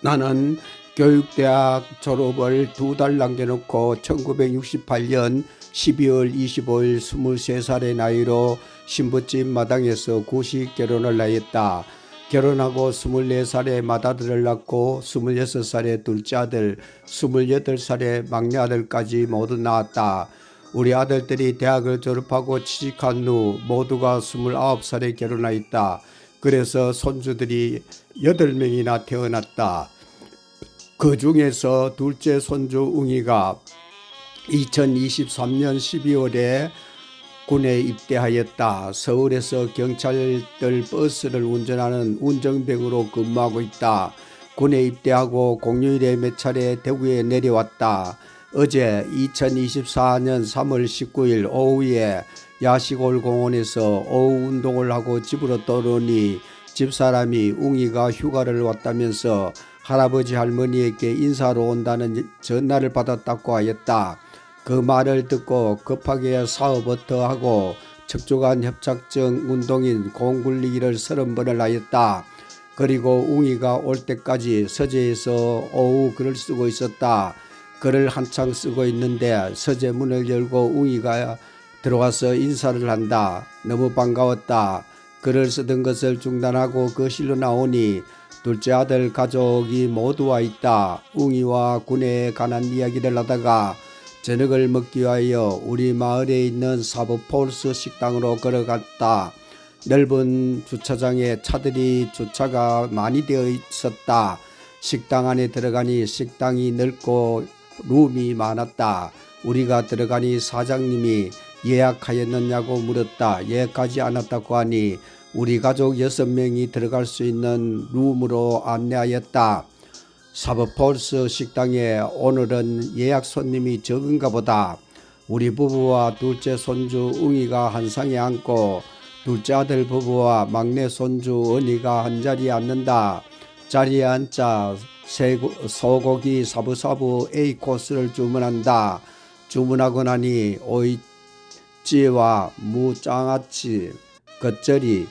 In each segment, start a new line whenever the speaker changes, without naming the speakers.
나는 교육대학 졸업을 두 달 남겨놓고 1968년 12월 25일 23살의 나이로 신부집 마당에서 구식 결혼을 하였다. 결혼하고 24살에 맏아들을 낳고 26살에 둘째 아들, 28살에 막내 아들까지 모두 낳았다. 우리 아들들이 대학을 졸업하고 취직한 후 모두가 29살에 결혼하였다. 그래서 손주들이 8명이나 태어났다. 그 중에서 둘째 손주 웅이가 2023년 12월에 군에 입대하였다. 서울에서 경찰들 버스를 운전하는 운정병으로 근무하고 있다. 군에 입대하고 공휴일에 몇 차례 대구에 내려왔다. 어제 2024년 3월 19일 오후에 야시골 공원에서 오후 운동을 하고 집으로 떠오르니 집사람이 웅이가 휴가를 왔다면서 할아버지 할머니에게 인사로 온다는 전화를 받았다고 하였다. 그 말을 듣고 급하게 사업부터 하고 척추관 협착증 운동인 공굴리기를 서른 번을 하였다. 그리고 웅이가 올 때까지 서재에서 오후 글을 쓰고 있었다. 글을 한창 쓰고 있는데 서재 문을 열고 웅이가 들어와서 인사를 한다. 너무 반가웠다. 글을 쓰던 것을 중단하고 거실로 나오니 둘째 아들 가족이 모두 와 있다. 웅이와 군에 관한 이야기를 하다가 저녁을 먹기 위하여 우리 마을에 있는 사브폴스 식당으로 걸어갔다. 넓은 주차장에 차들이 주차가 많이 되어 있었다. 식당 안에 들어가니 식당이 넓고 룸이 많았다. 우리가 들어가니 사장님이 예약하였느냐고 물었다. 예약하지 않았다고 하니 우리 가족 여섯 명이 들어갈 수 있는 룸으로 안내하였다. 사브폴스 식당에 오늘은 예약 손님이 적은가 보다. 우리 부부와 둘째 손주 웅이가 한 상에 앉고 둘째 아들 부부와 막내 손주 언니가 한 자리에 앉는다. 자리에 앉자 쇠고- 소고기 사부사부 A 코스를 주문한다. 주문하고 나니 오이찌와 무장아찌, 겉절이,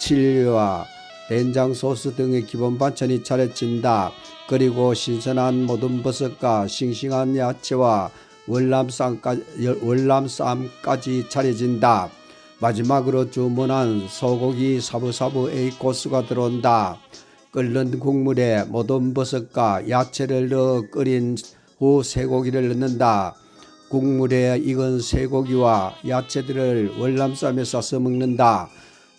칠리와 된장 소스 등의 기본 반찬이 차려진다. 그리고 신선한 모든 버섯과 싱싱한 야채와 월남쌈까지, 차려진다. 마지막으로 주문한 소고기 사부사부 A 코스가 들어온다. 끓는 국물에 모든 버섯과 야채를 넣어 끓인 후 쇠고기를 넣는다. 국물에 익은 쇠고기와 야채들을 월남쌈에 싸서 먹는다.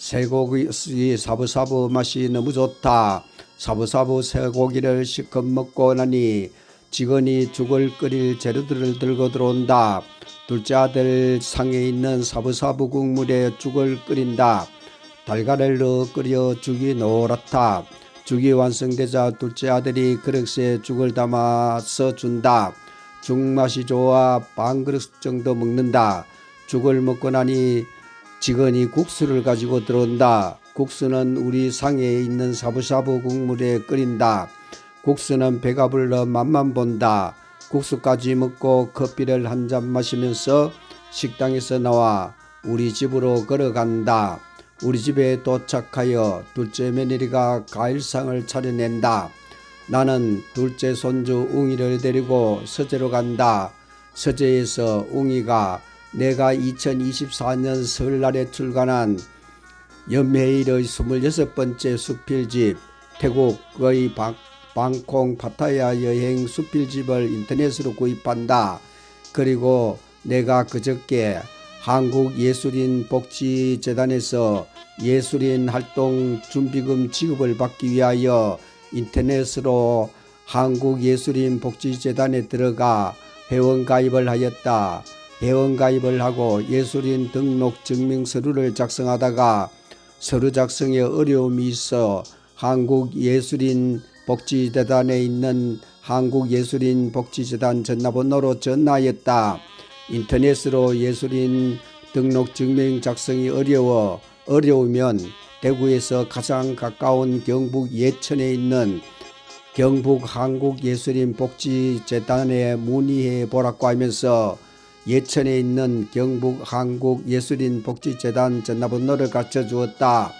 쇠고기 사부사부 맛이 너무 좋다. 사부사부 쇠고기를 실컷 먹고 나니 직원이 죽을 끓일 재료들을 들고 들어온다. 둘째 아들 상에 있는 사부사부 국물에 죽을 끓인다. 달걀을 넣어 끓여 죽이 노랗다. 죽이 완성되자 둘째 아들이 그릇에 죽을 담아서 준다. 죽 맛이 좋아 반 그릇 정도 먹는다. 죽을 먹고 나니 직원이 국수를 가지고 들어온다. 국수는 우리 상에 있는 사부사부 국물에 끓인다. 국수는 배가 불러 맛만 본다. 국수까지 먹고 커피를 한 잔 마시면서 식당에서 나와 우리 집으로 걸어간다. 우리 집에 도착하여 둘째 며느리가 과일상을 차려낸다. 나는 둘째 손주 웅이를 데리고 서재로 간다. 서재에서 웅이가 내가 2024년 설날에 출간한 연매일의 26번째 수필집 태국의 방, 방콕 파타야 여행 수필집을 인터넷으로 구입한다. 그리고 내가 그저께 한국예술인 복지재단에서 예술인 활동 준비금 지급을 받기 위하여 인터넷으로 한국예술인 복지재단에 들어가 회원 가입을 하였다. 회원 가입을 하고 예술인 등록 증명서류를 작성하다가 서류 작성에 어려움이 있어 한국예술인 복지재단에 있는 한국예술인 복지재단 전화번호로 전화하였다. 인터넷으로 예술인 등록 증명 작성이 어려워 어려우면 대구에서 가장 가까운 경북 예천에 있는 경북 한국예술인 복지재단에 문의해 보라고 하면서 예천에 있는 경북 한국 예술인 복지재단 전화번호를 가르쳐 주었다.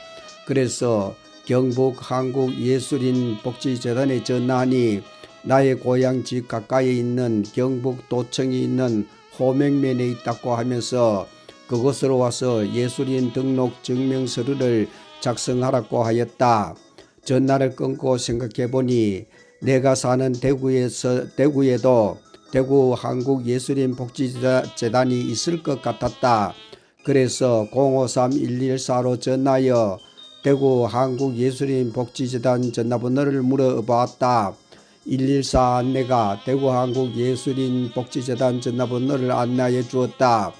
그래서 경북 한국 예술인 복지재단에 전화하니 나의 고향 집 가까이에 있는 경북 도청에 있는 호명면에 있다고 하면서 그곳으로 와서 예술인 등록 증명서류를 작성하라고 하였다. 전화를 끊고 생각해 보니 내가 사는 대구에서 대구에도 대구 한국 예술인 복지재단이 있을 것 같았다. 그래서 053-114로 전화하여 대구 한국 예술인 복지재단 전화번호를 물어보았다. 114 안내가 대구 한국 예술인 복지재단 전화번호를 안내해 주었다.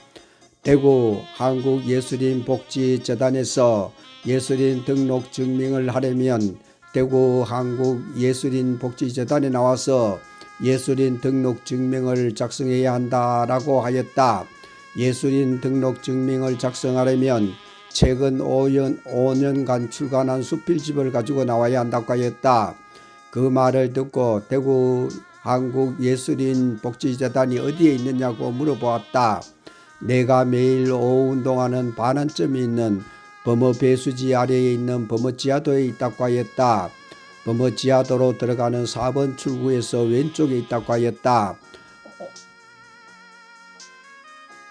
대구 한국 예술인 복지재단에서 예술인 등록 증명을 하려면 대구 한국 예술인 복지재단에 나와서 예술인 등록 증명을 작성해야 한다라고 하였다. 예술인 등록 증명을 작성하려면 최근 5년, 5년간 출간한 수필집을 가지고 나와야 한다고 하였다. 그 말을 듣고 대구 한국예술인 복지재단이 어디에 있느냐고 물어보았다. 내가 매일 오후 운동하는 반환점이 있는 범어 배수지 아래에 있는 범어 지하도에 있다고 하였다. 범어 지하도로 들어가는 4번 출구에서 왼쪽에 있다고 하였다.